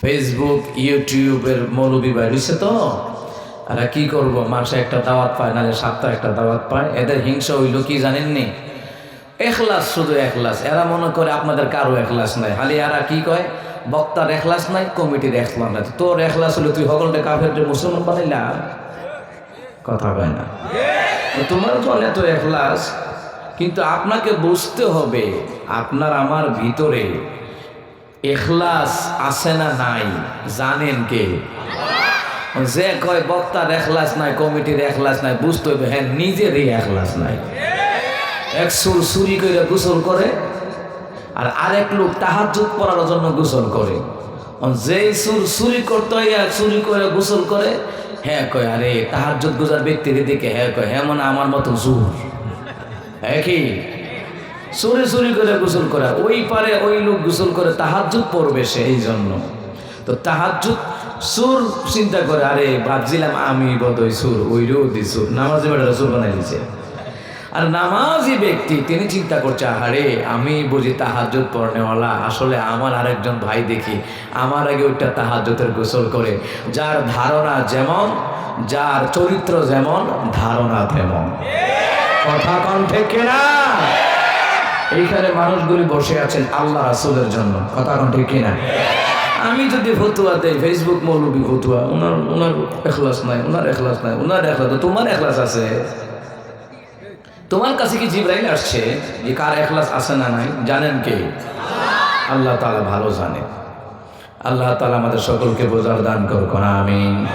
Facebook ইউটিউবের মৌলবী বাইরেছে তো? আর কি করব? মাসে একটা দাওয়াত পায়, নাহলে সাতটা একটা দাওয়াত পায়। এদের হিংসা হইল কি জানেননি? এখলাস, শুধু এখলাস। এরা মনে করে আপনাদের কারও এখলাস নাই। খালি এরা কি কয়? বক্তার এখলাস নাই, কমিটির এখলাস নাই। তোর এখলাস হলে তুই সকলটা কাফের মুসলমান বানাইলা? কথা কয় না। তোমার চলে তো এখলাস, কিন্তু আপনাকে বুঝতে হবে, আপনার আমার ভিতরে এখলাস আছে না নাই? জানেন কে? যে কয় বক্তার এখলাস নাই, কমিটির এখলাস নাই, বুঝতে হবে হ্যাঁ নিজেরই এখলাস নাই। এক সুর চুরি করে গোসল করে, আর আরেক লোক তাহাজুত পড়ার জন্য গোসল করে। যেই সুর চুরি করতে চুরি করে গোসল করে হ্যাঁ কয়, আরে তাহাজুত গুজার ব্যক্তির দিকে হ্যাঁ কয় হ্যাঁ মনে আমার মতো জুর। হ্যাঁ কি? চুরি চুরি করে গোসল করে। ওই পারে ওই লোক গোসল করে তাহাজুত পড়বে সেই জন্য। তো তাহাজুত সুর চিন্তা করে, আরে ভাবছিলাম আমি বোধহয় সুর ওই রোদি সুর। নামাজ বেড়া সুর বানাই দিছে। আর নামাজি ব্যক্তি, তিনি চিন্তা করছে, আহারে, আমি বুঝি তাহাজুত পড়নেওয়ালা। আসলে আমার আরেকজন ভাই দেখি, আমার আগে ওইটা তাহাজুতের গোসল করে। যার ধারণা যেমন, যার চরিত্র যেমন, ধারণা তেমন। কথা কণ্ঠে কেনা এইখানে মানুষগুলি বসে আছেন আল্লাহ রাসুলের জন্য। কথা কণ্ঠে কিনা? আমি যদি ফতুয়া দেই ফেসবুক মৌলবী ফতুয়া ওনার ওনার এখলাস নাই ওনার এখলাস নাই ওনার এখলাস তোমার এখলাস আছে? তোমার কাছে কি জিব্রাইল আসছে? যে কার এখলাস আছে না নাই, জানেন কে? আল্লাহ তালা ভালো জানে। আল্লাহ তালা আমাদের সকলকে বোঝার দান করুন আমিন।